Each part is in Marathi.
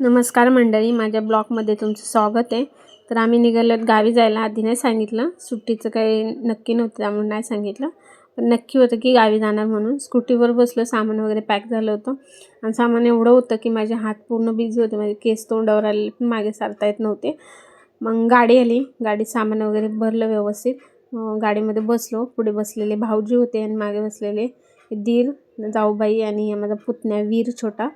नमस्कार मंडळी माझ्या ब्लॉगमध्ये तुमचं स्वागत आहे. तर आम्ही निघालोत गावी जायला. आधी नाही सांगितलं. सुट्टीचं काही नक्की नव्हतं त्यामुळे नाही सांगितलं. पण नक्की होतं की गावी जाणार म्हणून. स्कूटीवर बसलं सामान वगैरे पॅक झालं होतं. आणि सामान एवढं होतं की माझे हात पूर्ण बिझी होते. माझे केस तोंडावर आलेले पण मागे सारता येत नव्हते. मग गाडी आली. गाडीत सामान वगैरे भरलं व्यवस्थित. गाडीमध्ये बसलो. पुढे बसलेले भाऊजी होते आणि मागे बसलेले दीर जाऊबाई आणि माझा पुतण्या वीर छोटा.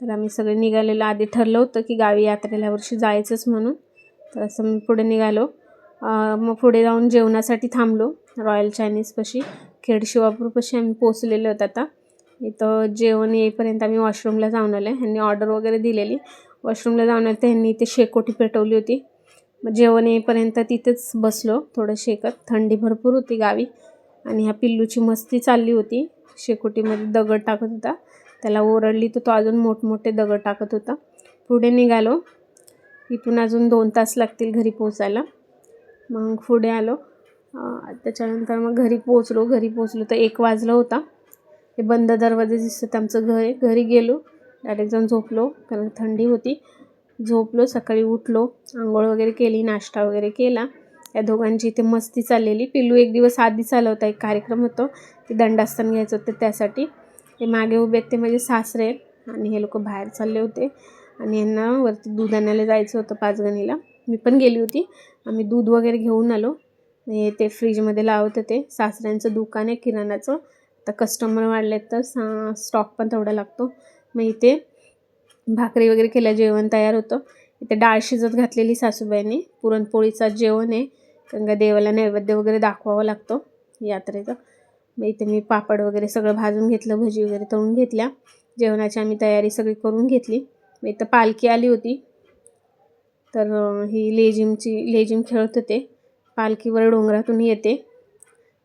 तर आम्ही सगळे निघालेलो आधी ठरलं होतं की गावी यात्रेला वर्षी जायचंच म्हणून. तर असं मी पुढे निघालो. मग पुढे जाऊन जेवणासाठी थांबलो रॉयल चायनीजपाशी खेड शिवापूरपाशी आम्ही पोचलेलो होतो आता. इथं जेवण येईपर्यंत आम्ही वॉशरूमला जाऊन आलो ह्यांनी ऑर्डर वगैरे दिलेली. वॉशरूमला जाऊन आलं तर ह्यांनी इथे शेकोटी पेटवली होती. मग जेवण येईपर्यंत तिथेच बसलो थोडं शेकत. थंडी भरपूर होती गावी. आणि ह्या पिल्लूची मस्ती चालली होती. शेकोटीमध्ये दगड टाकत होता. त्याला ओरडली तर तो अजून मोठमोठे दगड टाकत होता. पुढे निघालो. इथून अजून दोन तास लागतील घरी पोचायला मग पुढे आलो. त्याच्यानंतर मग घरी पोचलो घरी पोचलो तर एक वाजला होता. हे बंद दरवाजे दिसतात आमचं घर आहे. घरी गेलो. डायरेक्ट जाऊन झोपलो. कारण थंडी होती. झोपलो. सकाळी उठलो. आंघोळ वगैरे केली. नाश्ता वगैरे केला. या दोघांची इथे मस्ती चाललेली. पिल्लू एक दिवस आधीच आला होता. एक कार्यक्रम होतो. ते दंडास्थान घ्यायचं होतं त्यासाठी. हे मागे उभे आहेत ते माझे सासरे आहेत. आणि हे लोक बाहेर चालले होते. आणि यांना वरती दूध आणायला जायचं होतं पाचगणीला. मी पण गेली होती. आम्ही दूध वगैरे घेऊन आलो. हे ते फ्रीजमध्ये लावत होते. सासऱ्यांचं दुकान आहे किराणाचं. आता कस्टमर वाढले तर सा स्टॉक पण तेवढा लागतो. मग इथे भाकरी वगैरे केल्या जेवण तयार होतं. इथे डाळ शिजत घातलेली सासूबाईंनी. पुरणपोळीचं जेवण आहे. गंगा देवाला नैवेद्य वगैरे दाखवावं लागतो यात्रेचं. मग इथे मी पापड वगैरे सगळं भाजून घेतलं भजी वगैरे तळून घेतल्या. जेवणाची आम्ही तयारी सगळी करून घेतली. मग इथं पालखी आली होती. तर ही लेझिमची लेझिम खेळत होते. पालखीवर डोंगरातून येते.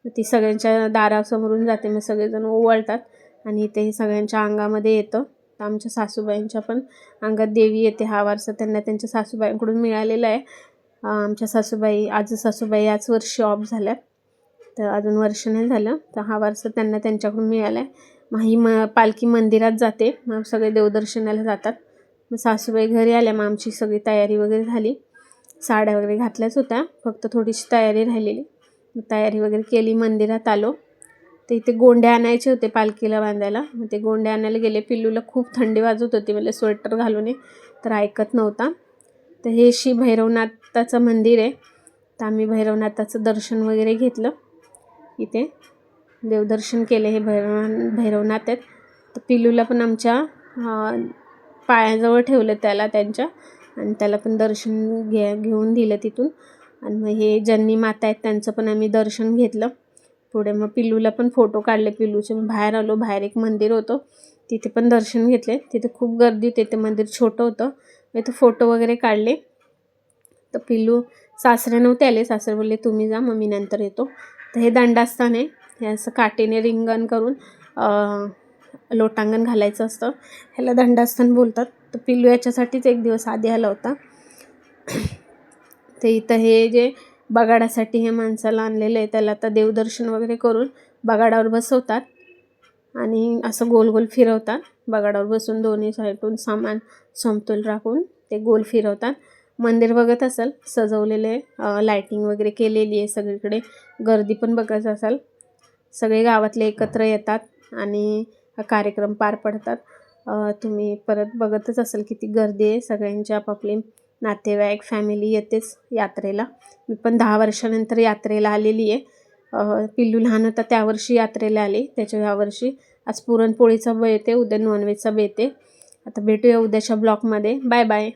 ती सगळ्यांच्या दारासमोरून जाते. मग सगळेजण ओवाळतात आणि इथे सगळ्यांच्या अंगामध्ये येतं. तर आमच्या सासूबाईंच्या पण अंगात देवी येते. हा वारसा त्यांना त्यांच्या सासूबाईंकडून मिळालेला आहे. आमच्या सासूबाई आज सासूबाई याच वर्षी ऑफ झाल्या तर अजून वर्ष नाही झालं. तर हा वारसा त्यांना त्यांच्याकडून मिळाला आहे मग ही म पालखी मंदिरात जाते. मग सगळे देवदर्शनाला जातात. मग सासूबाई घरी आल्या. मग आमची सगळी तयारी वगैरे झाली. साड्या वगैरे घातल्याच होत्या. फक्त थोडीशी तयारी राहिलेली. मग तयारी वगैरे केली. मंदिरात आलो. तर इथे गोंडे आणायचे होते पालखीला बांधायला. मग ते गोंडे आणायला गेले. पिल्लूला खूप थंडी वाजत होती. म्हणजे स्वेटर घालून ये. तर ऐकत नव्हता. तर हे श्री भैरवनाथाचं मंदिर आहे. तर आम्ही भैरवनाथाचं दर्शन वगैरे घेतलं. इथे. देवदर्शन केले हे भैरव भैरवनाथ आहेत. तर पिल्लूला पण आमच्या पायाजवळ ठेवलं त्याला त्यांच्या. आणि त्याला पण दर्शन घे घेऊन दिलं तिथून. आणि मग हे जन्नी माता आहेत त्यांचं पण आम्ही दर्शन घेतलं. पुढे मग पिल्लूला पण फोटो काढले पिल्लूचे मग बाहेर आलो बाहेर एक मंदिर होतं. तिथे पण दर्शन घेतले. तिथे खूप गर्दी होती. ते मंदिर छोटं होतं. मग इथं फोटो वगैरे काढले. तर पिल्लू सासरे नव्हते आले. सासरे बोलले तुम्ही जा मग मी नंतर येतो. तर हे दंडास्थान आहे. हे असं काटेने रिंगण करून लोटांगण घालायचं असतं. ह्याला दंडास्थान बोलतात. तर पिल्लू याच्यासाठीच एक दिवस आधी आला होता. ते इथं हे जे बगाडासाठी हे माणसाला आणलेलं आहे त्याला आता देवदर्शन वगैरे करून बगाडावर बसवतात आणि असं गोल गोल फिरवतात. बगाडावर बसून दोन्ही साईडून सामान समतोल राखून ते गोल फिरवतात. मंदिर बघत असाल सजवलेले लायटिंग वगैरे केलेली आहे सगळीकडे. गर्दी पण बघत असाल. सगळे गावातले एकत्र येतात आणि हा कार्यक्रम पार पडतात. तुम्ही परत बघतच असाल किती गर्दी आहे. सगळ्यांची आपापली नातेवाईक फॅमिली येतेच यात्रेला. मी पण दहा वर्षानंतर यात्रेला आलेली आहे. पिल्लू लहान होता त्यावर्षी यात्रेला आली. त्याच्या यावर्षी आज पुरणपोळीचा बेत आहे. उद्या नॉनव्हेजचा बेत आहे. आता भेटूया उद्याच्या ब्लॉगमध्ये. Bye bye.